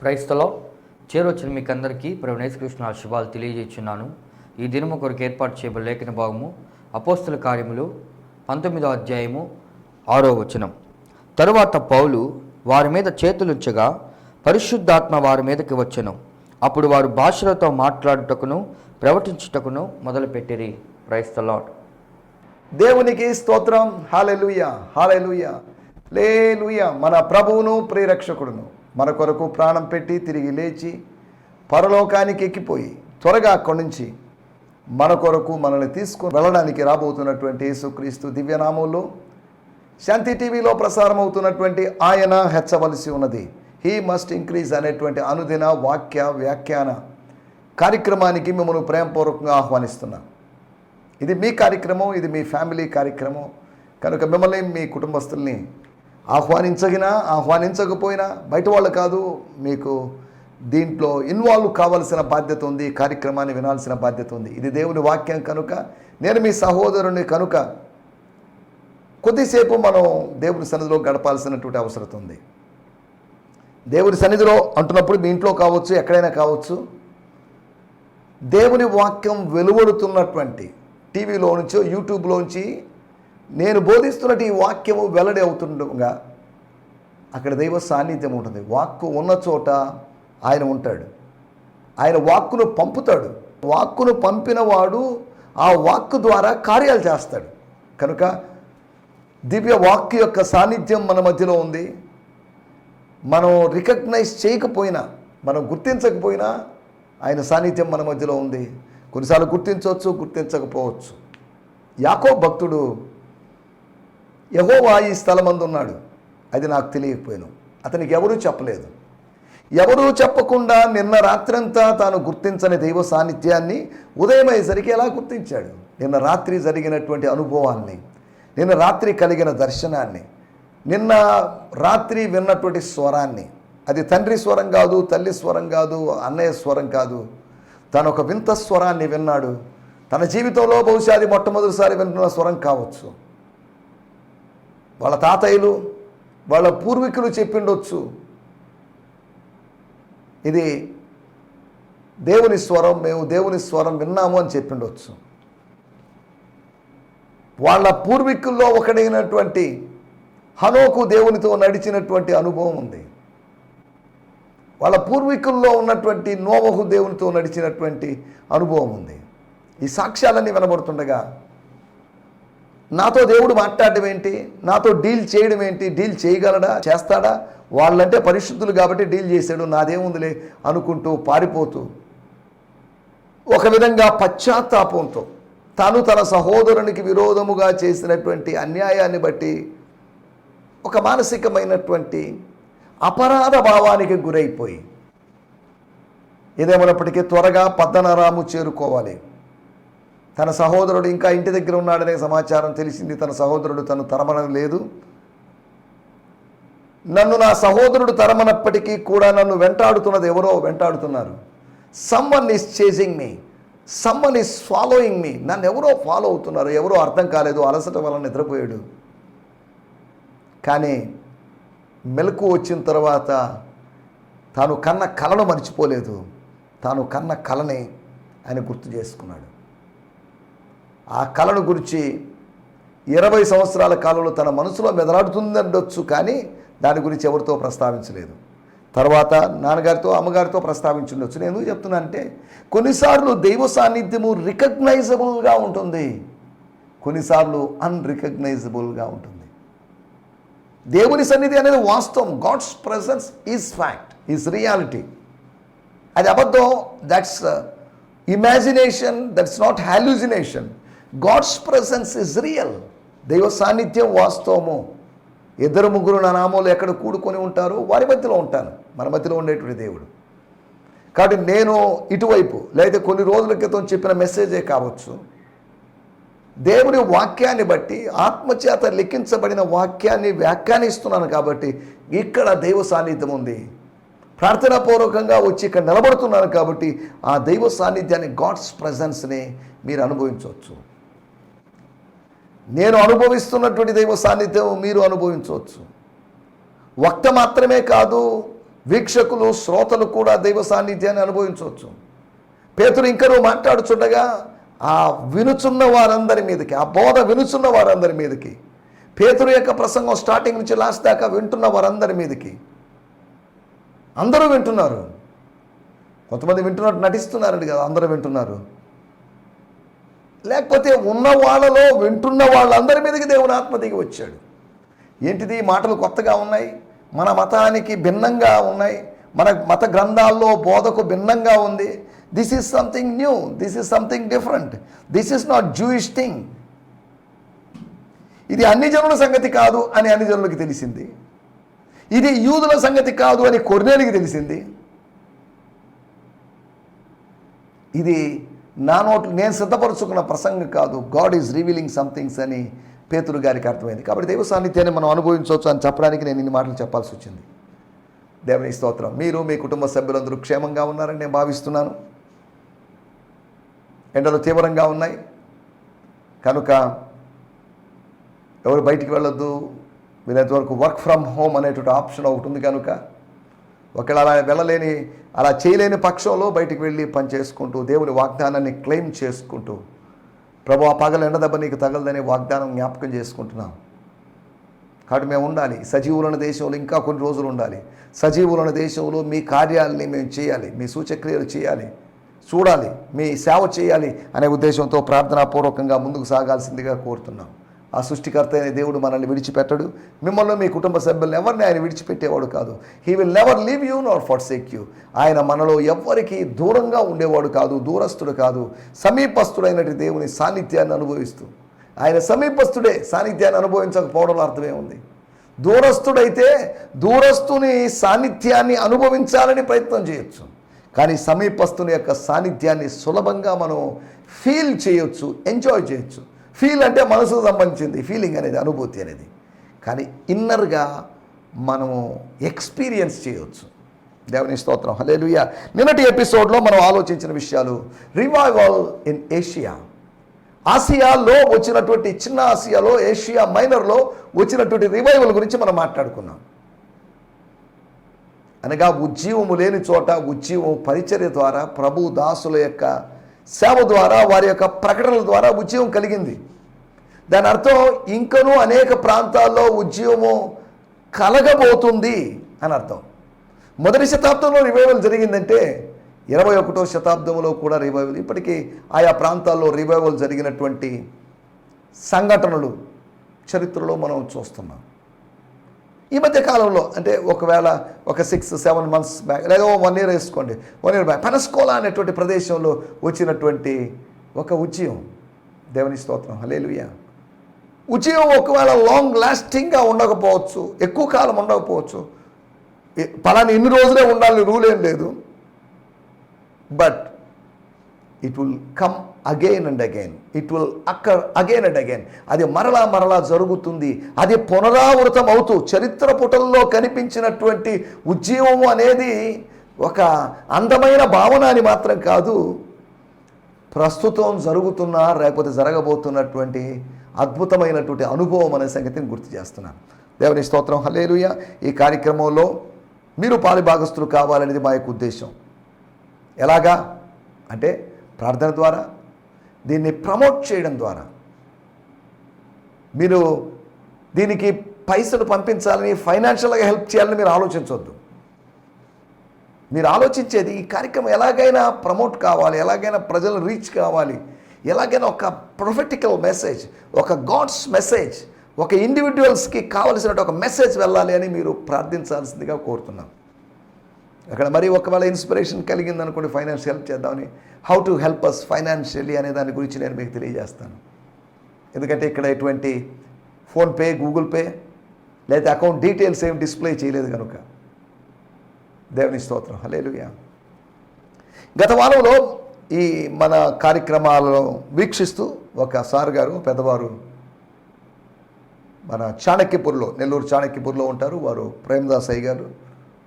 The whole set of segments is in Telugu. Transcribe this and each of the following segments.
క్రైస్తలో చేరొచ్చిన మీకు అందరికీ కృష్ణ శుభాలు తెలియజేస్తున్నాను. ఈ దినము కొరకు ఏర్పాటు చేయబడిన లేఖన భాగము అపోస్తుల కార్యములు పంతొమ్మిదో అధ్యాయము ఆరో వచనం. తరువాత పౌలు వారి మీద చేతులుంచగా పరిశుద్ధాత్మ వారి మీదకి వచ్చెను. అప్పుడు వారు భాషలతో మాట్లాడుటకును ప్రవటించుటకును మొదలుపెట్టిరి. క్రైస్తలాట్ దేవునికి స్తోత్రం. హాలెలుయ హాలెలుయ లేలుయ మన ప్రభువును ప్రిరక్షకుడును మన కొరకు ప్రాణం పెట్టి తిరిగి లేచి పరలోకానికి ఎక్కిపోయి త్వరగా అక్కడి నుంచి మన కొరకు మనల్ని తీసుకుని వెళ్ళడానికి రాబోతున్నటువంటి యేసుక్రీస్తు దివ్యనామంలో శాంతి టీవీలో ప్రసారం అవుతున్నటువంటి ఆయన హెచ్చవలసి ఉన్నది. హీ మస్ట్ ఇంక్రీజ్ అనేటువంటి అనుదిన వాక్య వ్యాఖ్యాన కార్యక్రమానికి మిమ్మల్ని ప్రేమపూర్వకంగా ఆహ్వానిస్తున్నాను ఇది మీ కార్యక్రమం ఇది మీ ఫ్యామిలీ కార్యక్రమం. కనుక మిమ్మల్ని మీ కుటుంబస్తుల్ని ఆహ్వానించగినా ఆహ్వానించకపోయినా బయట వాళ్ళు కాదు మీకు దీంట్లో ఇన్వాల్వ్ కావాల్సిన బాధ్యత ఉంది కార్యక్రమాన్ని వినాల్సిన బాధ్యత ఉంది. ఇది దేవుని వాక్యం కనుక నేను మీ సహోదరుని కనుక కొద్దిసేపు మనం దేవుని సన్నిధిలో గడపాల్సినటువంటి అవసరం ఉంది. దేవుని సన్నిధిలో అంటున్నప్పుడు మీ ఇంట్లో కావచ్చు ఎక్కడైనా కావచ్చు దేవుని వాక్యం వెలువడుతున్నటువంటి టీవీలో నుంచో యూట్యూబ్లోంచి నేను బోధిస్తున్నట్టు ఈ వాక్యము వెల్లడి అవుతుండగా అక్కడ దైవ సాన్నిధ్యం ఉంటుంది. వాక్కు ఉన్న చోట ఆయన ఉంటాడు. ఆయన వాక్కును పంపుతాడు. వాక్కును పంపినవాడు ఆ వాక్కు ద్వారా కార్యాలు చేస్తాడు. కనుక దివ్య వాక్కు యొక్క సాన్నిధ్యం మన మధ్యలో ఉంది. మనం రికగ్నైజ్ చేయకపోయినా మనం గుర్తించకపోయినా ఆయన సాన్నిధ్యం మన మధ్యలో ఉంది. కొన్నిసార్లు గుర్తించవచ్చు గుర్తించకపోవచ్చు. యాకో భక్తుడు యహోవా ఈ స్థలమందు ఉన్నాడు అది నాకు తెలియకపోయాను. అతనికి ఎవరూ చెప్పలేదు. ఎవరూ చెప్పకుండా నిన్న రాత్రంతా తాను గుర్తించని దైవ సాన్నిధ్యాన్ని ఉదయం అయ్యేసరికి ఎలా గుర్తించాడు? నిన్న రాత్రి జరిగినటువంటి అనుభవాన్ని నిన్న రాత్రి కలిగిన దర్శనాన్ని నిన్న రాత్రి విన్నటువంటి స్వరాన్ని. అది తండ్రి స్వరం కాదు తల్లి స్వరం కాదు అన్నయ్య స్వరం కాదు. తను ఒక వింత స్వరాన్ని విన్నాడు. తన జీవితంలో బహుశా అది మొట్టమొదటిసారి వింటున్న స్వరం కావచ్చు. వాళ్ళ తాతయ్యలు వాళ్ళ పూర్వీకులు చెప్పిండొచ్చు. ఇది దేవుని స్వరం మేము దేవుని స్వరం విన్నాము అని చెప్పిండొచ్చు. వాళ్ళ పూర్వీకుల్లో ఒకడైనటువంటి హనోకు దేవునితో నడిచినటువంటి అనుభవం ఉంది. వాళ్ళ పూర్వీకుల్లో ఉన్నటువంటి నోవహు దేవునితో నడిచినటువంటి అనుభవం ఉంది. ఈ సాక్ష్యాలన్నీ వినబడుతుండగా నాతో దేవుడు మాట్లాడడం ఏంటి? నాతో డీల్ చేయడం ఏంటి? డీల్ చేయగలడా? చేస్తాడా? వాళ్ళంటే పరిశుద్ధులు కాబట్టి డీల్ చేశాడు. నాదేముందిలే? అనుకుంటూ పారిపోతూ ఒక విధంగా పశ్చాత్తాపంతో తను తన సహోదరునికి విరోధముగా చేసినటువంటి అన్యాయాన్ని బట్టి ఒక మానసికమైనటువంటి అపరాధ భావానికి గురైపోయి ఏదేమైనప్పటికీ త్వరగా పద్దనరాము చేరుకోవాలి. తన సహోదరుడు ఇంకా ఇంటి దగ్గర ఉన్నాడనే సమాచారం తెలిసింది. తన సహోదరుడు తను తరమడం లేదు. నన్ను నా సహోదరుడు తరమనప్పటికీ కూడా నన్ను వెంటాడుతున్నది ఎవరో వెంటాడుతున్నారు. Someone is chasing me someone is following me నన్ను ఎవరో ఫాలో అవుతున్నారు. ఎవరో అర్థం కాలేదు. అలసట వల్ల నిద్రపోయాడు. కానీ మెలకు వచ్చిన తర్వాత తాను కన్న కలను మర్చిపోలేదు. తాను కన్న కలని ఆయన గుర్తు చేసుకున్నాడు. ఆ కళను గురించి ఇరవై సంవత్సరాల కాలంలో తన మనసులో మెదలాడుతుందండొచ్చు కానీ దాని గురించి ఎవరితో ప్రస్తావించలేదు. తర్వాత నాన్నగారితో అమ్మగారితో ప్రస్తావించుండొచ్చు. నేను ఎందుకు చెప్తున్నా అంటే కొన్నిసార్లు దైవ సాన్నిధ్యము రికగ్నైజబుల్గా ఉంటుంది. కొన్నిసార్లు అన్రికగ్నైజబుల్గా ఉంటుంది. దేవుని సన్నిధి అనేది వాస్తవం. God's presence is fact is reality. అది అబద్ధం that's imagination that's not hallucination. God's presence is real దైవ సాన్నిధ్యం వాస్తవము ఇద్దరు ముగ్గురు నా నామంలో ఎక్కడ కూడుకొని ఉంటారో వారి మధ్యలో ఉంటాను మన మధ్యలో ఉండేటువంటి దేవుడు కాబట్టి నేను ఇటువైపు లేదా కొన్ని రోజుల క్రితం చెప్పిన మెసేజే కావచ్చు దేవుని వాక్యాన్ని బట్టి ఆత్మచేత లిఖించబడిన వాక్యాన్ని వ్యాఖ్యానిస్తున్నాను కాబట్టి ఇక్కడ దైవ సాన్నిధ్యం ఉంది ప్రార్థనాపూర్వకంగా వచ్చి ఇక్కడ నిలబడుతున్నాను కాబట్టి ఆ దైవ సాన్నిధ్యాన్ని గాడ్స్ ప్రజెన్స్ని మీరు అనుభవించవచ్చు నేను అనుభవిస్తున్నటువంటి దైవ సాన్నిధ్యం మీరు అనుభవించవచ్చు. వక్త మాత్రమే కాదు వీక్షకులు శ్రోతలు కూడా దైవ సాన్నిధ్యాన్ని అనుభవించవచ్చు. పేతురు ఇంకనూ మాట్లాడుచుండగా ఆ వినుచున్న వారందరి మీదకి ఆ బోధ వినుచున్న వారందరి మీదకి పేతురు యొక్క ప్రసంగం స్టార్టింగ్ నుంచి లాస్ట్ దాకా వింటున్న వారందరి మీదకి అందరూ వింటున్నారు. కొంతమంది వింటున్నట్టు నటిస్తున్నారండి కదా అందరూ వింటున్నారు. లేకపోతే ఉన్న వాళ్ళలో వింటున్న వాళ్ళందరి మీదకి దేవుని ఆత్మ దిగి వచ్చాడు. ఏంటిది? మాటలు కొత్తగా ఉన్నాయి. మన మతానికి భిన్నంగా ఉన్నాయి. మన మత గ్రంథాల్లో బోధకు భిన్నంగా ఉంది. This is something new this is something different this is not Jewish thing ఇది అన్ని జనుల సంగతి కాదు అని అన్ని జనులకి తెలిసింది. ఇది యూదుల సంగతి కాదు అని కొర్నేలికి తెలిసింది. ఇది నా నోట్లు నేను సిద్ధపరచుకున్న ప్రసంగం కాదు. గాడ్ ఈజ్ రివీలింగ్ సంథింగ్స్ అని పేతురు గారికి అర్థమైంది. కాబట్టి దైవ సాన్నిధ్యాన్ని మనం అనుభవించవచ్చు అని చెప్పడానికి నేను ఇన్ని మాటలు చెప్పాల్సి వచ్చింది. దేవుని స్తోత్రం. మీరు మీ కుటుంబ సభ్యులందరూ క్షేమంగా ఉన్నారని నేను భావిస్తున్నాను. ఎండలు తీవ్రంగా ఉన్నాయి. కనుక ఎవరు బయటికి వెళ్ళొద్దు. వీలైనంత వరకు వర్క్ ఫ్రమ్ హోమ్ అనేటువంటి ఆప్షన్ ఒకటి ఉంది కనుక ఒకవేళ అలా వెళ్ళలేని అలా చేయలేని పక్షంలో బయటికి వెళ్ళి పని చేసుకుంటూ దేవుని వాగ్దానాన్ని క్లెయిమ్ చేసుకుంటూ ప్రభు ఆ పగల ఎండదెబ్బ నీకు తగలదనే వాగ్దానం జ్ఞాపకం చేసుకుంటున్నాం. కాబట్టి మేము ఉండాలి. సజీవులైన దేశంలో ఇంకా కొన్ని రోజులు ఉండాలి. సజీవులైన దేశంలో మీ కార్యాలని మేము చేయాలి. మీ సూచక్రియలు చేయాలి. చూడాలి. మీ సేవ చేయాలి అనే ఉద్దేశంతో ప్రార్థనాపూర్వకంగా ముందుకు సాగాల్సిందిగా కోరుతున్నాం. ఆ సృష్టికర్త అయిన దేవుడు మనల్ని విడిచిపెట్టడు. మిమ్మల్ని మీ కుటుంబ సభ్యులను ఎవరిని ఆయన విడిచిపెట్టేవాడు కాదు. He will never leave you not forsake you ఆయన మనలో ఎవరికి దూరంగా ఉండేవాడు కాదు దూరస్తుడు కాదు. సమీపస్తుడైనటువంటి దేవుని సాన్నిధ్యాన్ని అనుభవిస్తూ. ఆయన సమీపస్తుడే సాన్నిధ్యాన్ని అనుభవించకపోవడం అర్థమే ఉంది. దూరస్తుడైతే దూరస్తుని సాన్నిధ్యాన్ని అనుభవించాలని ప్రయత్నం చేయొచ్చు. కానీ సమీపస్తుని యొక్క సాన్నిధ్యాన్ని సులభంగా మనం ఫీల్ చేయొచ్చు ఎంజాయ్ చేయొచ్చు. ఫీల్ అంటే మనసుకు సంబంధించింది. ఫీలింగ్ అనేది అనుభూతి అనేది. కానీ ఇన్నర్గా మనము ఎక్స్పీరియన్స్ చేయవచ్చు దేవుని స్తోత్రం. హలేలుయ నిన్నటి ఎపిసోడ్లో మనం ఆలోచించిన విషయాలు రివైవల్ ఇన్ ఏషియా. ఆసియాలో వచ్చినటువంటి చిన్న ఆసియాలో ఏషియా మైనర్లో వచ్చినటువంటి రివైవల్ గురించి మనం మాట్లాడుకున్నాం. అనగా ఉజ్జీవము లేని చోట ఉజ్జీవం పరిచర్య ద్వారా ప్రభు దాసుల యొక్క సేవ ద్వారా వారి యొక్క ప్రకటనల ద్వారా ఉద్యమం కలిగింది. దాని అర్థం ఇంకనూ అనేక ప్రాంతాల్లో ఉద్యమం కలగబోతుంది అని అర్థం. మొదటి శతాబ్దంలో రివైవల్ జరిగిందంటే ఇరవై ఒకటో శతాబ్దంలో కూడా రివైవల్ ఇప్పటికీ ఆయా ప్రాంతాల్లో రివైవల్ జరిగినటువంటి సంఘటనలు చరిత్రలో మనం చూస్తున్నాం. ఈ మధ్య కాలంలో అంటే ఒకవేళ ఒక సిక్స్ సెవెన్ మంత్స్ బ్యాక్ లేదా వన్ ఇయర్ వేసుకోండి. వన్ ఇయర్ బ్యాక్ పనస్కోలా అనేటువంటి ప్రదేశంలో వచ్చినటువంటి ఒక ఉద్యమం దేవుని స్తోత్రం. హలేలుయా ఉద్యమం ఒకవేళ లాంగ్ లాస్టింగ్గా ఉండకపోవచ్చు ఎక్కువ కాలం ఉండకపోవచ్చు ఏ- పలానా ఎన్ని రోజులే ఉండాలని రూల్ ఏం లేదు. But it will come again and again it will occur again and again అది మరలా మరలా జరుగుతుంది. అది పునరావృతం అవుతూ చరిత్ర పుటల్లో కనిపించినటువంటి ఉద్యమము అనేది ఒక అందమైన భావన అని మాత్రం కాదు ప్రస్తుతం జరుగుతున్న లేకపోతే జరగబోతున్నటువంటి అద్భుతమైనటువంటి అనుభవం అనే సంగతిని గుర్తు చేస్తున్నాను దేవుని స్తోత్రం. హలేలుయ ఈ కార్యక్రమంలో మీరు పాలిభాగస్తులు కావాలనేది మా యొక్క ఉద్దేశం. ఎలాగా? అంటే ప్రార్థన ద్వారా దీన్ని ప్రమోట్ చేయడం ద్వారా. మీరు దీనికి పైసలు పంపించాలని ఫైనాన్షియల్గా హెల్ప్ చేయాలని మీరు ఆలోచించవద్దు మీరు ఆలోచించేది ఈ కార్యక్రమం ఎలాగైనా ప్రమోట్ కావాలి ఎలాగైనా ప్రజలు రీచ్ కావాలి ఎలాగైనా ఒక ప్రొఫెటికల్ మెసేజ్ ఒక గాడ్స్ మెసేజ్ ఒక ఇండివిజువల్స్కి కావలసినట్టు ఒక మెసేజ్ వెళ్ళాలి అని మీరు ప్రార్థించాల్సిందిగా కోరుతున్నాను అక్కడ మరి ఒకవేళ ఇన్స్పిరేషన్ కలిగింది అనుకోండి ఫైనాన్స్ హెల్ప్ చేద్దామని. How to help us financially అనే దాని గురించి నేను మీకు తెలియజేస్తాను. ఎందుకంటే ఇక్కడ ఎటువంటి ఫోన్పే గూగుల్ పే లేదా అకౌంట్ డీటెయిల్స్ ఏం డిస్ప్లే చేయలేదు కనుక. దేవుని స్తోత్రం. హలేలుయా గత వారంలో ఈ మన కార్యక్రమాలను వీక్షిస్తూ ఒక సార్ గారు పెద్దవారు మన చాణక్యపూర్లో నెల్లూరు చాణక్యపూర్లో ఉంటారు. వారు ప్రేమదాస్ అయ్య గారు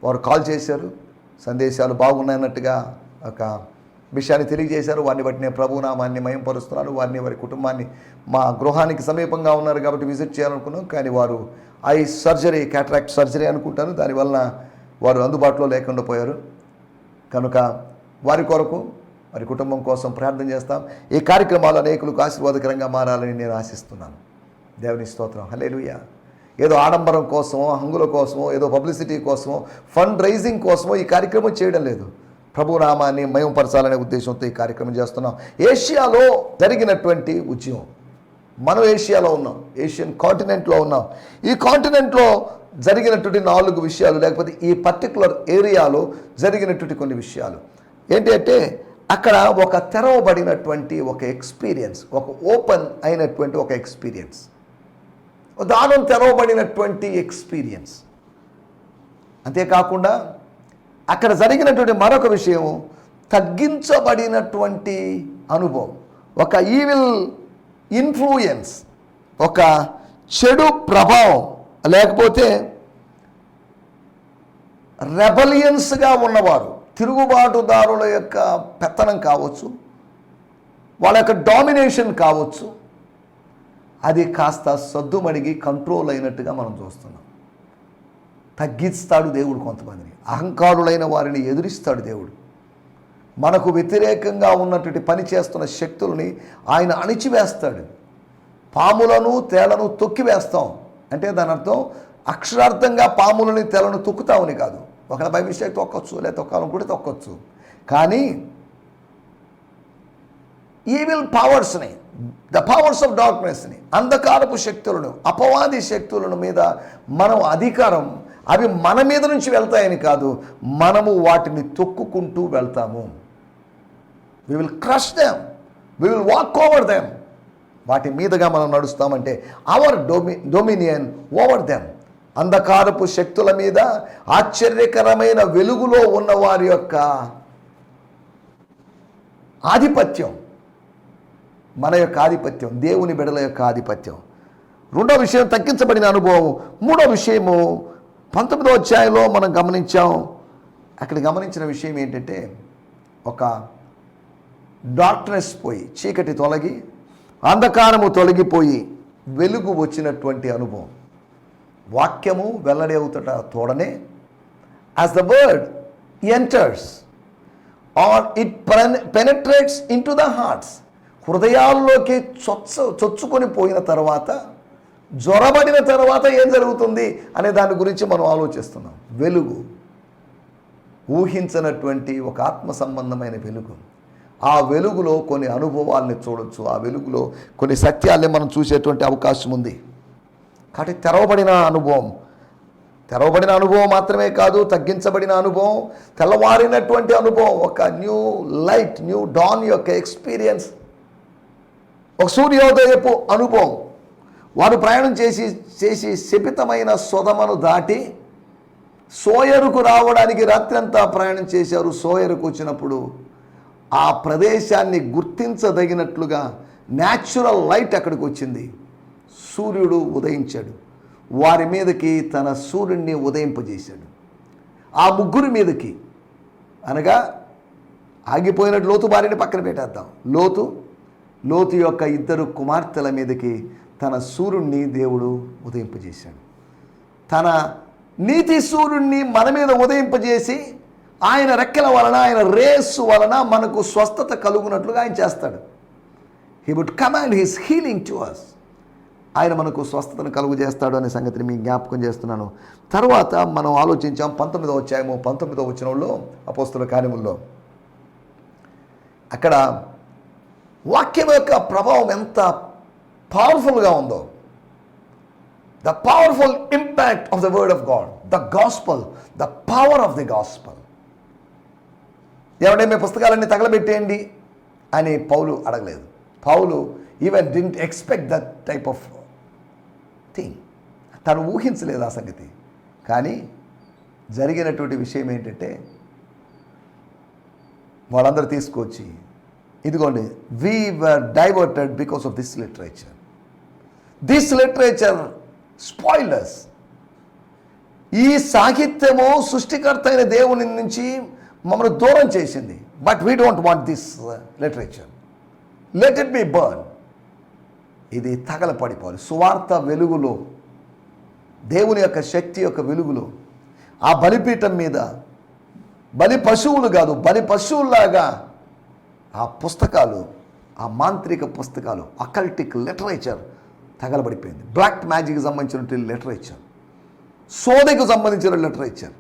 వారు కాల్ చేశారు. సందేశాలు బాగున్నాయన్నట్టుగా ఒక విషయాన్ని తెలియజేశారు. వారిని బట్టి నేను ప్రభునామాన్ని మయంపరుస్తున్నాను. వారిని వారి కుటుంబాన్ని మా గృహానికి సమీపంగా ఉన్నారు కాబట్టి విజిట్ చేయాలనుకున్నాం. కానీ వారు ఐ సర్జరీ క్యాటరాక్ట్ సర్జరీ అనుకుంటాను. దానివల్ల వారు అందుబాటులో లేకుండా పోయారు. కనుక వారి కొరకు వారి కుటుంబం కోసం ప్రార్థన చేస్తాం. ఈ కార్యక్రమాలు అనేకులకు ఆశీర్వాదకరంగా మారాలని నేను ఆశిస్తున్నాను. దేవుని స్తోత్రం. హలేలుయ ఏదో ఆడంబరం కోసమో హంగుల కోసమో ఏదో పబ్లిసిటీ కోసమో ఫండ్ రైజింగ్ కోసమో ఈ కార్యక్రమం చేయడం లేదు. ప్రభు నామాన్ని మయంపరచాలనే ఉద్దేశంతో ఈ కార్యక్రమం చేస్తున్నాం. ఏషియాలో జరిగినటువంటి ఉద్యమం. మనం ఏషియాలో ఉన్నాం ఏషియన్ కాంటినెంట్లో ఉన్నాం. ఈ కాంటినెంట్లో జరిగినటువంటి నాలుగు విషయాలు లేకపోతే ఈ పర్టికులర్ ఏరియాలో జరిగినటువంటి కొన్ని విషయాలు. ఏంటి అంటే అక్కడ ఒక తెరవబడినటువంటి ఒక ఎక్స్పీరియన్స్ ఒక ఓపెన్ అయినటువంటి ఒక ఎక్స్పీరియన్స్. దానం తెరవబడినటువంటి ఎక్స్పీరియన్స్ అంతేకాకుండా అక్కడ జరిగినటువంటి మరొక విషయం తగ్గించబడినటువంటి అనుభవం. ఒక ఈవిల్ ఇన్ఫ్లూయన్స్ ఒక చెడు ప్రభావం లేకపోతే రెబలియన్స్గా ఉన్నవారు తిరుగుబాటుదారుల యొక్క పెత్తనం కావచ్చు వాళ్ళ యొక్క డామినేషన్ కావచ్చు అది కాస్త సద్దుమడిగి కంట్రోల్ అయినట్టుగా మనం చూస్తున్నాం. తగ్గిస్తాడు దేవుడు కొంతమందిని. అహంకారులైన వారిని ఎదురిస్తాడు దేవుడు. మనకు వ్యతిరేకంగా ఉన్నటువంటి పని చేస్తున్న శక్తుల్ని ఆయన అణిచివేస్తాడు. పాములను తేళ్ళను తొక్కివేస్తాం అంటే దాని అర్థం అక్షరార్థంగా పాములని తేళ్ళను తొక్కుతామని కాదు. ఒకవేళ బై మిస్టేక్ తొక్కొచ్చు లేదా తొక్కాలనుకుంటే తొక్కొచ్చు. కానీ ఈవిల్ పవర్స్ని ద పవర్స్ ఆఫ్ డార్క్నెస్ని అంధకారపు శక్తులను అపవాది శక్తులను మీద మనం అధికారం అవి మన మీద నుంచి వెళ్తాయని కాదు మనము వాటిని తొక్కుకుంటూ వెళ్తాము. We will crush them we will walk over them వాటి మీదుగా మనం నడుస్తామంటే our domi dominion over them అంధకారపు శక్తుల మీద ఆశ్చర్యకరమైన వెలుగులో ఉన్న వారి యొక్క ఆధిపత్యం. మన యొక్క ఆధిపత్యం దేవుని బిడల యొక్క ఆధిపత్యం. రెండో విషయం తగ్గించబడిన అనుభవం. మూడో విషయము పంతొమ్మిదో అధ్యాయంలో మనం గమనించాం. అక్కడ గమనించిన విషయం ఏంటంటే ఒక డార్క్నెస్ పోయి చీకటి తొలగి అంధకారము తొలగిపోయి వెలుగు వచ్చినటువంటి అనుభవం. వాక్యము వెల్లడి అవుతట తోడనే as the word enters or it penetrates into the hearts హృదయాల్లోకి చొచ్చ చొచ్చుకొని పోయిన తర్వాత జ్వరబడిన తర్వాత ఏం జరుగుతుంది అనే దాని గురించి మనం ఆలోచిస్తున్నాం. వెలుగు. ఊహించినటువంటి ఒక ఆత్మ సంబంధమైన వెలుగు. ఆ వెలుగులో కొన్ని అనుభవాల్ని చూడొచ్చు. ఆ వెలుగులో కొన్ని సత్యాల్ని మనం చూసేటువంటి అవకాశం ఉంది. కాబట్టి తెరవబడిన అనుభవం. తెరవబడిన అనుభవం మాత్రమే కాదు తగ్గించబడిన అనుభవం తెల్లవారినటువంటి అనుభవం ఒక న్యూ లైట్ న్యూ డాన్ యొక్క ఎక్స్పీరియన్స్ ఒక సూర్యోదయపు అనుభవం. వారు ప్రయాణం చేసి చేసి శపితమైన సొదమను దాటి సోయరుకు రావడానికి రాత్రంతా ప్రయాణం చేశారు. సోయరుకు వచ్చినప్పుడు ఆ ప్రదేశాన్ని గుర్తించదగినట్లుగా న్యాచురల్ లైట్ అక్కడికి వచ్చింది. సూర్యుడు ఉదయించాడు. వారి మీదకి తన సూర్యుడిని ఉదయింపజేశాడు. ఆ ముగ్గురి మీదకి అనగా ఆగిపోయినట్టు లోతు భార్యని పక్కన పెట్టేద్దాం. లోతు లోతు యొక్క ఇద్దరు కుమార్తెల మీదకి తన సూర్యుణ్ణి దేవుడు ఉదయింపజేశాడు. తన నీతి సూర్యుణ్ణి మన మీద ఉదయింపజేసి ఆయన రెక్కల వలన ఆయన రేసు వలన మనకు స్వస్థత కలుగునట్లుగా ఆయన చేస్తాడు. He would command his healing to us ఆయన మనకు స్వస్థతను కలుగు చేస్తాడు అనే సంగతిని మీ జ్ఞాపకం చేస్తున్నాను. తర్వాత మనం ఆలోచించాం పంతొమ్మిదో వచ్చాయేమో పంతొమ్మిదో వచ్చినంలో అపోస్తుల కార్యముల్లో. అక్కడ వాక్యం యొక్క ప్రభావం ఎంత పవర్ఫుల్గా ఉందో. The powerful impact of the word of God the gospel the power of the gospel ఏమంటే మీ పుస్తకాలన్నీ తగలబెట్టేయండి అని పౌలు అడగలేదు. Paul even didn't expect that type of thing తను ఊహించలేదు ఆ సంగతి. కానీ జరిగినటువంటి విషయం ఏంటంటే వాళ్ళందరూ తీసుకొచ్చి ఇదిగోండి we were diverted because of this literature this literature spoilers ఈ సాహిత్యము సృష్టికర్త అయిన దేవుని నుంచి మమ్మల్ని దూరం చేసింది. But we don't want this literature let it be burn ఇది తగలపడిపోవాలి సువార్త వెలుగులో దేవుని యొక్క శక్తి యొక్క వెలుగులో ఆ బలిపీఠం మీద బలి పశువులు కాదు బలి పశువుల్లాగా ఆ పుస్తకాలు ఆ మాంత్రిక పుస్తకాలు అకల్టిక్ లిటరేచర్ తగలబడిపోయింది. బ్లాక్ మ్యాజిక్కి సంబంధించిన లిటరేచర్ సోదకు సంబంధించిన లిటరేచర్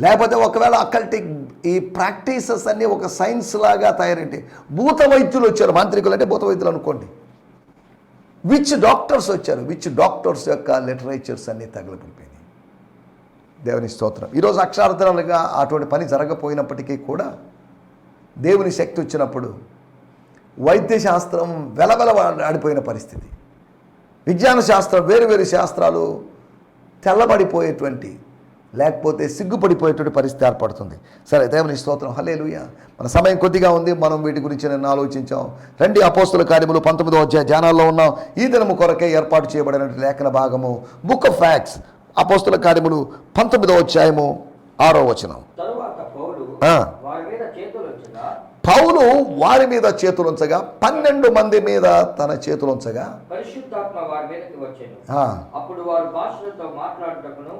లేకపోతే ఒకవేళ అకల్టిక్ ఈ ప్రాక్టీసెస్ అన్నీ ఒక సైన్స్ లాగా తయారంటే భూత వైద్యులు వచ్చారు. మాంత్రికులు అంటే భూత వైద్యులు అనుకోండి. విచ్ డాక్టర్స్ వచ్చారు? విచ్ డాక్టర్స్ యొక్క లిటరేచర్స్ అన్నీ తగలబడిపోయినాయి. దేవుని స్తోత్రం. ఈరోజు అక్షరార్థాలుగా అటువంటి పని జరగపోయినప్పటికీ కూడా దేవుని శక్తి వచ్చినప్పుడు వైద్య శాస్త్రం వెలవెల ఆడిపోయిన పరిస్థితి. విజ్ఞాన శాస్త్రం వేరు వేరు శాస్త్రాలు తెల్లబడిపోయేటువంటి లేకపోతే సిగ్గుపడిపోయేటువంటి పరిస్థితి ఏర్పడుతుంది. సరే దేవుని స్తోత్రం. హలే మన సమయం కొద్దిగా ఉంది. మనం వీటి గురించి నేను ఆలోచించాం. రెండు అపోస్తుల కార్యములు పంతొమ్మిదో అధ్యాయ ధ్యానాల్లో ఉన్నాం. ఈ దినము కొరకే ఏర్పాటు చేయబడిన లేఖన భాగము బుక్ ఆఫ్ ఫ్యాక్ట్స్ అపోస్తుల కార్యములు పంతొమ్మిదో అధ్యాయము ఆరో వచనం తరువాత పౌలు ఆ. వారి మీద చేతులు వచ్చినా పౌలు వారి మీద చేతులుంచగా పన్నెండు మంది మీద తన చేతులుంచగా అప్పుడు వారు భాషలతో మాట్లాడుటకును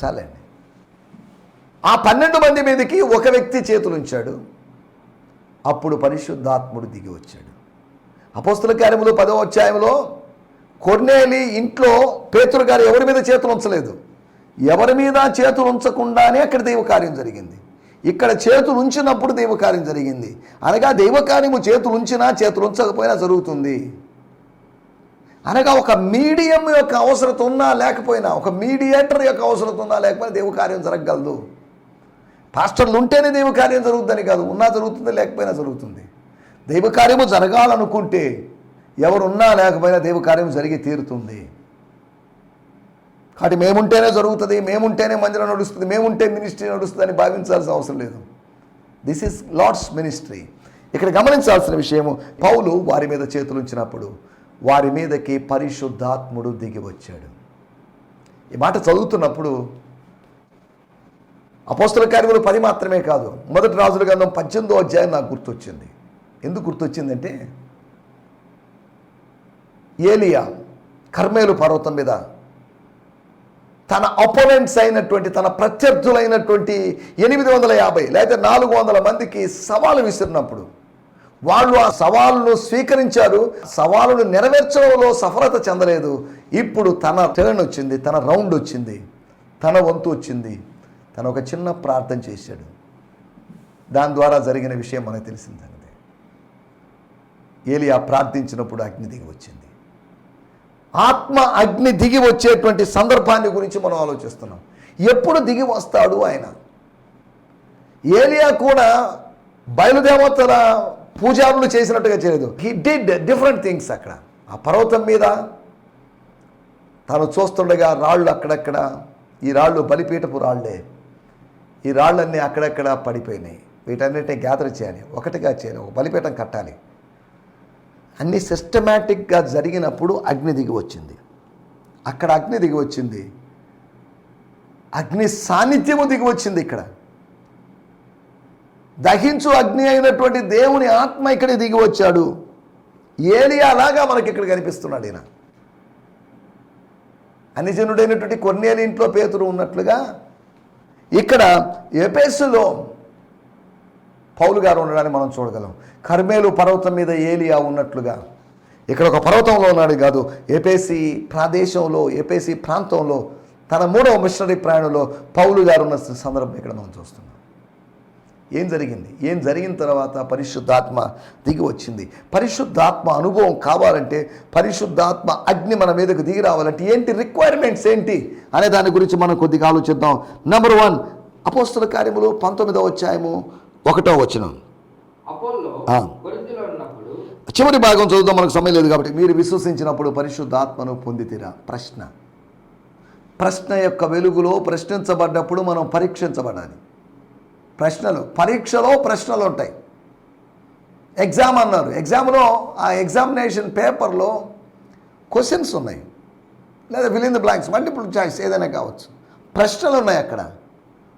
చాలండి ఆ పన్నెండు మంది మీదకి ఒక వ్యక్తి చేతులుంచాడు. అప్పుడు పరిశుద్ధాత్ముడు దిగి వచ్చాడు. అపోస్తుల కార్యములు పదో అధ్యాయంలో కొన్నేలి ఇంట్లో పేతురు గారు ఎవరి మీద చేతులు ఉంచలేదు ఎవరి మీద చేతులు ఉంచకుండానే అక్కడ దైవ కార్యం జరిగింది. ఇక్కడ చేతులు ఉంచినప్పుడు దైవకార్యం జరిగింది. అనగా దైవకార్యము చేతులు ఉంచినా చేతులు ఉంచకపోయినా జరుగుతుంది. అనగా ఒక మీడియం యొక్క అవసరత ఉన్నా లేకపోయినా ఒక మీడియేటర్ యొక్క అవసరత ఉన్నా లేకపోయినా దైవకార్యం జరగగలదు. పాస్టర్లు ఉంటేనే దైవకార్యం జరుగుతుందని కాదు ఉన్నా జరుగుతుంది లేకపోయినా జరుగుతుంది. దైవకార్యము జరగాలనుకుంటే ఎవరున్నా లేకపోయినా దైవకార్యం జరిగి తీరుతుంది. కాబట్టి మేముంటేనే జరుగుతుంది మేముంటేనే మందిరం నడుస్తుంది మేముంటే మినిస్ట్రీ నడుస్తుందని భావించాల్సిన అవసరం లేదు. దిస్ ఈస్ లార్డ్స్ మినిస్ట్రీ ఇక్కడ గమనించాల్సిన విషయము పౌలు వారి మీద చేతులుంచినప్పుడు వారి మీదకి పరిశుద్ధాత్ముడు దిగి వచ్చాడు. ఈ మాట చదువుతున్నప్పుడు అపోస్తుల కార్యములు పది మాత్రమే కాదు మొదటి రాజుల గ్రంథం పద్దెనిమిదో అధ్యాయం నాకు గుర్తొచ్చింది. ఎందుకు గుర్తొచ్చిందంటే ఏలియా కర్మేలు పర్వతం మీద తన అపోనెంట్స్ అయినటువంటి తన ప్రత్యర్థులైనటువంటి ఎనిమిది వందల యాభై లేదా నాలుగు వందల మందికి సవాలు విసిరినప్పుడు వాళ్ళు ఆ సవాలును స్వీకరించారు సవాలును నెరవేర్చడంలో సఫలత చెందలేదు. ఇప్పుడు తన టర్న్ వచ్చింది తన రౌండ్ వచ్చింది తన వంతు వచ్చింది తను ఒక చిన్న ప్రార్థన చేశాడు. దాని ద్వారా జరిగిన విషయం మనకు తెలిసిందండి. ఏలియా ప్రార్థించినప్పుడు అగ్ని దిగి వచ్చింది. ఆత్మ అగ్ని దిగి వచ్చేటువంటి సందర్భాన్ని గురించి మనం ఆలోచిస్తున్నాం. ఎప్పుడు దిగి వస్తాడు ఆయన? ఏలియా కూడా బయలుదేవతల పూజారులు చేసినట్టుగా చేయలేదు. హీ డిడ్ డిఫరెంట్ థింగ్స్ అక్కడ. ఆ పర్వతం మీద తను చూస్తుండగా రాళ్ళు అక్కడక్కడ ఈ రాళ్ళు బలిపీఠపు రాళ్ళే. ఈ రాళ్ళన్నీ అక్కడక్కడ పడిపోయినాయి. వీటన్నిటిని గ్యాదర్ చేయాలి. ఒకటిగా చేయాలి. ఒక బలిపీఠం కట్టాలి. అన్ని సిస్టమేటిక్గా జరిగినప్పుడు అగ్ని దిగి వచ్చింది. అక్కడ అగ్ని దిగి వచ్చింది. అగ్ని సాన్నిధ్యము దిగి వచ్చింది ఇక్కడ. దహించు అగ్ని అయినటువంటి దేవుని ఆత్మ ఇక్కడ దిగి వచ్చాడు. ఏలియాలాగా మనకి ఇక్కడ కనిపిస్తున్నాడు ఈయన. అనిజనుడైనటువంటి కొన్నేళ్ళ ఇంట్లో పేతురు ఉన్నట్లుగా ఇక్కడ ఎపేసులో పౌలు గారు ఉండడాన్ని మనం చూడగలం. కర్మేలు పర్వతం మీద ఏలియా ఉన్నట్లుగా. ఇక్కడ ఒక పర్వతంలో ఉన్నాడు కాదు ఏపేసి ప్రదేశంలో ఏపేసి ప్రాంతంలో తన మూడవ మిషనరీ ప్రయాణంలో పౌలు గారు ఉన్న సందర్భం ఇక్కడ మనం చూస్తున్నాం. ఏం జరిగింది? ఏం జరిగిన తర్వాత పరిశుద్ధాత్మ దిగి వచ్చింది. పరిశుద్ధాత్మ అనుభవం కావాలంటే పరిశుద్ధాత్మ అగ్ని మన మీదకు దిగి రావాలంటే ఏంటి రిక్వైర్మెంట్స్ ఏంటి అనే దాని గురించి మనం కొద్దిగా ఆలోచిద్దాం. నెంబర్ వన్ అపోస్తుల కార్యములు పంతొమ్మిదవ అధ్యాయము ఒకటో వచనం. చివరి భాగం చదువుదాం మనకు సమయం లేదు కాబట్టి. మీరు విశ్వసించినప్పుడు పరిశుద్ధాత్మను పొందితిరా? ప్రశ్న. ప్రశ్న యొక్క వెలుగులో ప్రశ్నించబడ్డప్పుడు మనం పరీక్షించబడాలి. ప్రశ్నలు పరీక్షలో ప్రశ్నలు ఉంటాయి. ఎగ్జామ్ అన్నారు. ఎగ్జామ్లో ఆ ఎగ్జామినేషన్ పేపర్లో క్వశ్చన్స్ ఉన్నాయి. లేదా fill in the blanks multiple choice ఏదైనా కావచ్చు. ప్రశ్నలు ఉన్నాయి అక్కడ.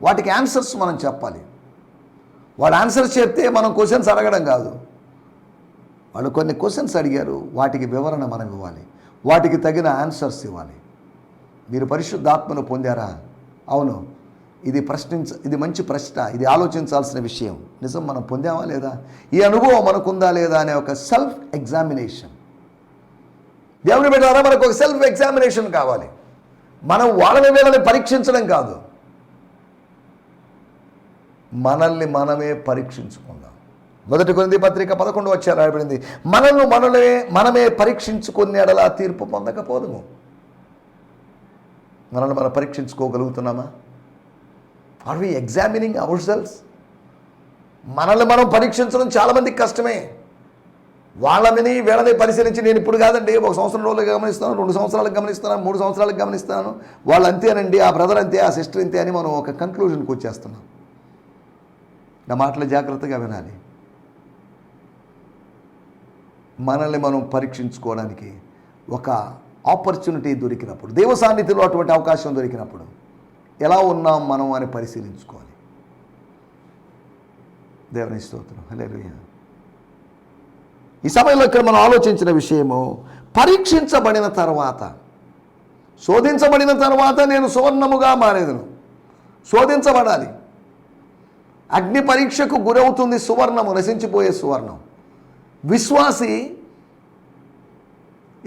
వాటికి ఆన్సర్స్ మనం చెప్పాలి. వాడు ఆన్సర్స్ చెప్తే మనం క్వశ్చన్స్ అడగడం కాదు. వాళ్ళు కొన్ని క్వశ్చన్స్ అడిగారు వాటికి వివరణ మనం ఇవ్వాలి వాటికి తగిన ఆన్సర్స్ ఇవ్వాలి. మీరు పరిశుద్ధాత్మను పొందారా? అవును. ఇది ప్రశ్నించ ఇది మంచి ప్రశ్న ఇది ఆలోచించాల్సిన విషయం. నిజం మనం పొందామా లేదా? ఈ అనుభవం మనకుందా లేదా అనే ఒక సెల్ఫ్ ఎగ్జామినేషన్ దేవుని పెట్టారా మనకు ఒక సెల్ఫ్ ఎగ్జామినేషన్ కావాలి. మనం వాళ్ళని వీళ్ళని పరీక్షించడం కాదు. మనల్ని మనమే పరీక్షించుకుందాం. మొదటి కొంది పత్రిక పదకొండు వచ్చారు రాయబడింది. మనల్ని మనమే మనమే పరీక్షించుకుని ఎడలా తీర్పు పొందకపోదుము. మనల్ని మనం పరీక్షించుకోగలుగుతున్నామా? Are we examining our selves మనల్ని మనం పరీక్షించడం చాలామందికి కష్టమే. వాళ్ళని వీళ్ళని పరిశీలించి నేను ఇప్పుడు కాదండి ఒక సంవత్సరం రోజులు గమనిస్తాను రెండు సంవత్సరాలకు గమనిస్తాను మూడు సంవత్సరాలకు గమనిస్తాను వాళ్ళు అంతేనండి ఆ బ్రదర్ అంతే ఆ సిస్టర్ అంతే అని మనం ఒక కంక్లూజన్కి వచ్చేస్తున్నాం. నా మాటలు జాగ్రత్తగా వినాలి. మనల్ని మనం పరీక్షించుకోవడానికి ఒక ఆపర్చునిటీ దొరికినప్పుడు దేవ సాన్నిధిలో అటువంటి అవకాశం దొరికినప్పుడు ఎలా ఉన్నాం మనం అని పరిశీలించుకోవాలి. దేవుని స్తోత్రం. హలే ఈ సమయంలో ఇక్కడ మనం ఆలోచించిన విషయము పరీక్షించబడిన తర్వాత శోధించబడిన తర్వాత నేను సువర్ణముగా మారేదను. శోధించబడాలి. అగ్ని పరీక్షకు గురవుతుంది సువర్ణము నశించిపోయే సువర్ణం. విశ్వాసి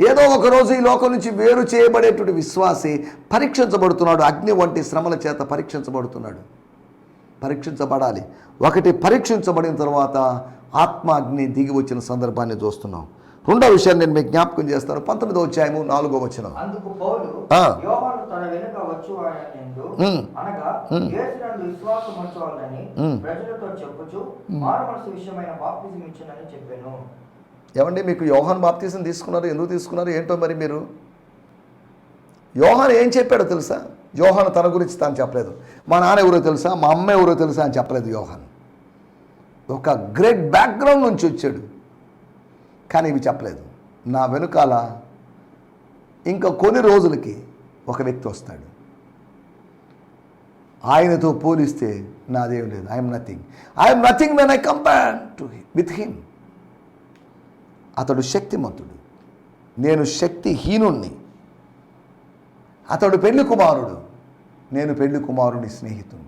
ఏదో ఒకరోజు ఈ లోకం నుంచి వేరు చేయబడేటువంటి విశ్వాసి పరీక్షించబడుతున్నాడు. అగ్ని వంటి శ్రమల చేత పరీక్షించబడుతున్నాడు. పరీక్షించబడాలి. ఒకటి పరీక్షించబడిన తర్వాత ఆత్మ అగ్ని దిగి వచ్చిన సందర్భాన్ని చూస్తున్నాం. రెండో విషయాన్ని నేను మీకు జ్ఞాపకం చేస్తాను. పంతొమ్మిదో అధ్యాయము నాలుగో వచనం. అందుకు పౌలు ఆ. యోహాను తన వెనుక వచ్చు ఎందు ఉమ్. అనగా ఉమ్. యేసునందు విశ్వాసం ఉంచవాలని ఉమ్. ప్రజలతో చెప్పుచు మారు మనసు విషయమైన బాప్తిజం ఇచ్చానని చెప్పాను. ఏమండి మీకు యోహాన్ బాప్తీసం తీసుకున్నారు ఎందుకు తీసుకున్నారు ఏంటో మరి మీరు? యోహాన్ ఏం చెప్పాడో తెలుసా? యోహాన్ తన గురించి తాను చెప్పలేదు. మా నాన్న ఎవరో తెలుసా? మా అమ్మ ఎవరో తెలుసా అని చెప్పలేదు యోహాన్. ఒక గ్రేట్ బ్యాక్గ్రౌండ్ నుంచి వచ్చాడు. కానీ ఇవి చెప్పలేదు. నా వెనుకాల ఇంకా కొన్ని రోజులకి ఒక వ్యక్తి వస్తాడు. ఆయనతో పోలిస్తే నాదేం లేదు. I'm nothing I'm nothing when I compare to with him అతడు శక్తిమంతుడు. నేను శక్తిహీనుణ్ణి. అతడు పెళ్ళి కుమారుడు. నేను పెళ్ళి కుమారుని స్నేహితుణ్ణి.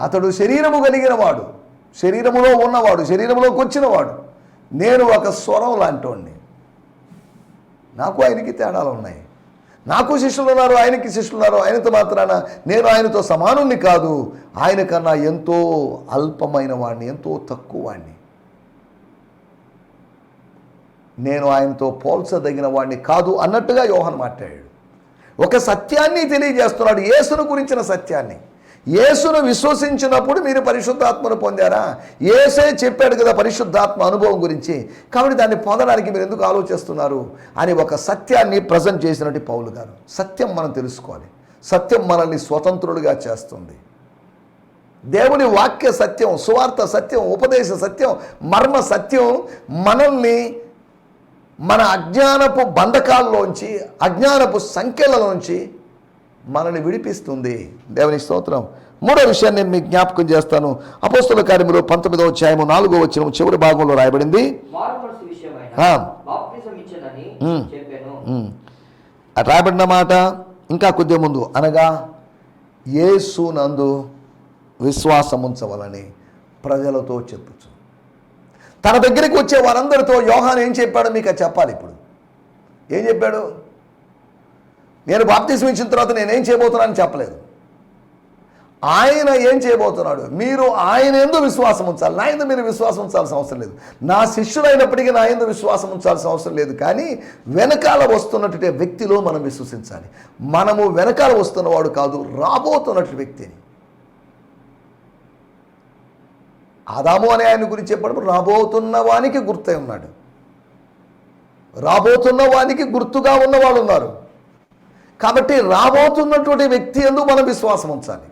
అతడు శరీరము కలిగిన వాడు. శరీరములో ఉన్నవాడు. శరీరంలోకి వచ్చినవాడు. నేను ఒక స్వరం లాంటి నాకు ఆయనకి తేడాలు ఉన్నాయి. నాకు శిష్యులు ఉన్నారు ఆయనకి శిష్యులు ఉన్నారు. ఆయనతో మాత్రాన నేను ఆయనతో సమానుణ్ణి కాదు. ఆయన కన్నా ఎంతో అల్పమైన వాడిని ఎంతో తక్కువ వాడిని నేను ఆయనతో పోల్చదగిన వాడిని కాదు అన్నట్టుగా యోహన్ మాట్లాడాడు. ఒక సత్యాన్ని తెలియజేస్తున్నాడు యేసును గురించిన సత్యాన్ని. యేసును విశ్వసించినప్పుడు మీరు పరిశుద్ధాత్మను పొందారా? ఏసే చెప్పాడు కదా పరిశుద్ధాత్మ అనుభవం గురించి. కాబట్టి దాన్ని పొందడానికి మీరు ఎందుకు ఆలోచిస్తున్నారు? అని ఒక సత్యాన్ని ప్రజెంట్ చేసినట్టు పౌలు గారు. సత్యం మనం తెలుసుకోవాలి. సత్యం మనల్ని స్వతంత్రులుగా చేస్తుంది. దేవుని వాక్య సత్యం సువార్త సత్యం ఉపదేశ సత్యం మర్మ సత్యం మనల్ని మన అజ్ఞానపు బంధకాల్లోంచి అజ్ఞానపు సంఖ్యలలోంచి మనల్ని విడిపిస్తుంది. దేవుని స్తోత్రం. మూడో విషయాన్ని నేను మీకు జ్ఞాపకం చేస్తాను. అపోస్తుల కార్యములు పంతొమ్మిదవ అధ్యాయము నాలుగో వచ్చిన చివరి భాగంలో రాయబడింది. రాయబడిన మాట ఇంకా కొద్దిగా ముందు. అనగా యేసునందు విశ్వాసం ఉంచవలని ప్రజలతో చెప్పుచు. తన దగ్గరికి వచ్చే వారందరితో యోహాన్ ఏం చెప్పాడో మీకు అది చెప్పాలి ఇప్పుడు. ఏం చెప్పాడు? నేను బాప్తీసం ఇచ్చిన తర్వాత నేనేం చేయబోతున్నానని చెప్పలేదు. ఆయన ఏం చేయబోతున్నాడు? మీరు ఆయన ఎందు విశ్వాసం ఉంచాలి. నా ఎందు మీరు విశ్వాసం ఉంచాల్సిన అవసరం లేదు. నా శిష్యుడైనప్పటికీ నా ఎందు విశ్వాసం ఉంచాల్సిన అవసరం లేదు. కానీ వెనకాల వస్తున్నటువంటి వ్యక్తిలో మనం విశ్వసించాలి. మనము వెనకాల వస్తున్నవాడు కాదు రాబోతున్నటువంటి వ్యక్తిని. ఆదాము అనే ఆయన గురించి చెప్పడం రాబోతున్న వానికి గుర్తై ఉన్నాడు. రాబోతున్న వానికి గుర్తుగా ఉన్నవాళ్ళు ఉన్నారు. కాబట్టి రాబోతున్నటువంటి వ్యక్తి ఎందు మనం విశ్వాసం ఉంచాలి.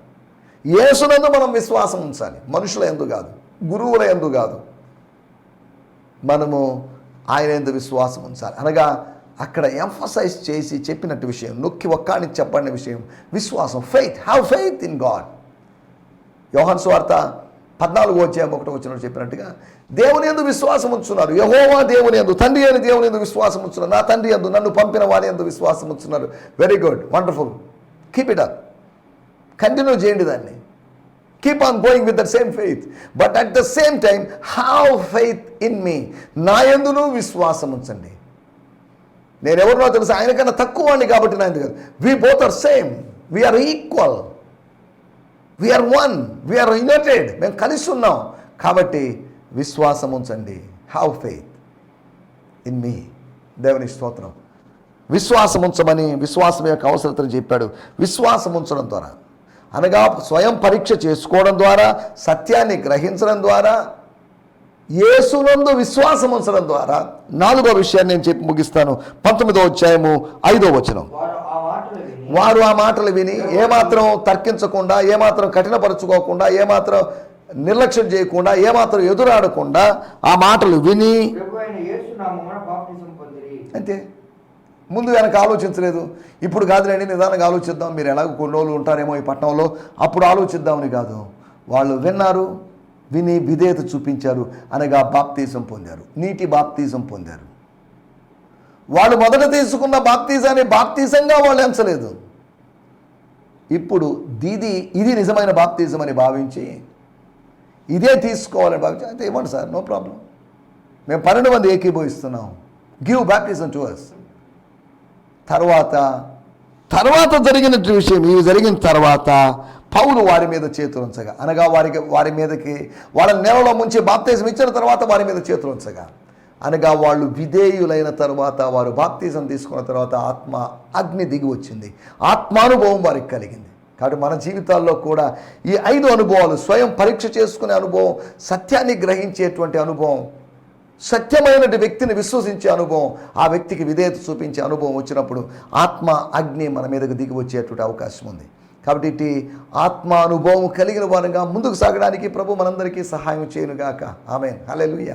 యేసునందు మనం విశ్వాసం ఉంచాలి. మనుషుల ఎందు కాదు గురువుల ఎందు కాదు. మనము ఆయన ఎందు విశ్వాసం ఉంచాలి. అనగా అక్కడ ఎంఫసైజ్ చేసి చెప్పినట్టు విషయం నొక్కి ఒక్కడిని చెప్పండి విషయం విశ్వాసం faith have faith in God Yohan స్వార్త పద్నాలుగు అధ్యాయం ఒకటో వచ్చిన చెప్పినట్టుగా దేవుని ఎందు విశ్వాసం ఉంచున్నారు. యహోవా దేవుని ఎందు తండ్రి అని దేవుని ఎందు విశ్వాసం ఉంచున్నారు. నా తండ్రి ఎందు నన్ను పంపిన వారి ఎందు విశ్వాసం ఉంచున్నారు. Very good wonderful keep it up continue చేయండి దాన్ని. Keep on going with the same faith but at the same time have faith in me నా ఎందును విశ్వాసం ఉంచండి. నేను ఎవరినో తెలుసు ఆయనకన్నా తక్కువ వాడిని కాబట్టి నా ఎందుకు we both are same we're equal we're one we're united మేము కలిసి ఉన్నాం. కాబట్టి విశ్వాసం ఉంచండి. హ్యావ్ ఫెయిత్ ఇన్ మీ దేవుని స్తోత్రం. విశ్వాసం ఉంచమని విశ్వాసం యొక్క అవసరతను చెప్పాడు. విశ్వాసం ఉంచడం ద్వారా అనగా స్వయం పరీక్ష చేసుకోవడం ద్వారా సత్యాన్ని గ్రహించడం ద్వారా యేసునందు విశ్వాసం ఉంచడం ద్వారా. నాలుగో విషయాన్ని నేను చెప్పి ముగిస్తాను. పంతొమ్మిదో అధ్యాయము ఐదో వచనం. వారు ఆ మాటలు విని ఏమాత్రం తర్కించకుండా ఏమాత్రం కఠినపరుచుకోకుండా ఏమాత్రం నిర్లక్ష్యం చేయకుండా ఏమాత్రం ఎదురాడకుండా ఆ మాటలు విని అంతే. ముందు వెనక ఆలోచించలేదు. ఇప్పుడు కాదులేండి నిదానంగా ఆలోచిద్దాం. మీరు ఎలాగో కొన్ని రోజులు ఉంటారేమో ఈ పట్టణంలో. అప్పుడు ఆలోచిద్దామని కాదు. వాళ్ళు విన్నారు విని విధేయత చూపించారు అనగా బాప్తీసం పొందారు నీటి బాప్తీసం పొందారు. వాళ్ళు మొదట తీసుకున్న బాప్తీజాన్ని బాప్తీజంగా వాళ్ళు ఎంచలేదు. ఇప్పుడు దీది ఇది నిజమైన బాప్తీజం అని భావించి ఇదే తీసుకోవాలని భావించి అయితే ఇవ్వండి సార్ నో ప్రాబ్లం. మేము పన్నెండు మంది ఏకీభవిస్తున్నాం. గివ్ బాప్టిజం టు అస్ తర్వాత తర్వాత జరిగిన విషయం ఇవి జరిగిన తర్వాత పౌలు వారి మీద చేతులు ఉంచగా అనగా వారికి వారి మీదకి వాళ్ళ నెలలో ముంచి బాప్తీసం ఇచ్చిన తర్వాత వారి మీద చేతులు ఉంచగా అనగా వాళ్ళు విధేయులైన తర్వాత వారు బాప్తీసం తీసుకున్న తర్వాత ఆత్మ అగ్ని దిగి వచ్చింది. ఆత్మానుభవం వారికి కలిగింది. కాబట్టి మన జీవితాల్లో కూడా ఈ ఐదు అనుభవాలు స్వయం పరీక్ష చేసుకునే అనుభవం సత్యాన్ని గ్రహించేటువంటి అనుభవం సత్యమైన వ్యక్తిని విశ్వసించే అనుభవం ఆ వ్యక్తికి విధేయత చూపించే అనుభవం వచ్చినప్పుడు ఆత్మ అగ్ని మన మీదకు దిగి వచ్చేటువంటి అవకాశం ఉంది. కాబట్టి ఇటు ఆత్మానుభవం కలిగిన వారంగా ముందుకు సాగడానికి ప్రభు మనందరికీ సహాయం చేయనుగాక. ఆమె hallelujah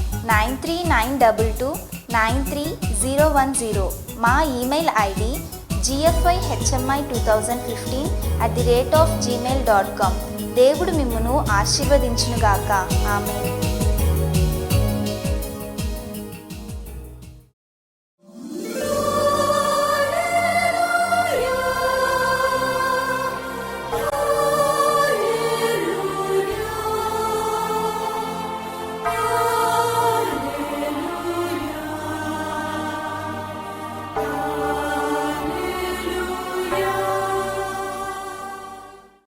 Nine three nine double two nine three zero one zero. మా email ID GFI HMI two thousand fifteen at the rate of Gmail dot com. దేవుడు మిమ్మను ఆశీర్వదించునుగాక. ఆమె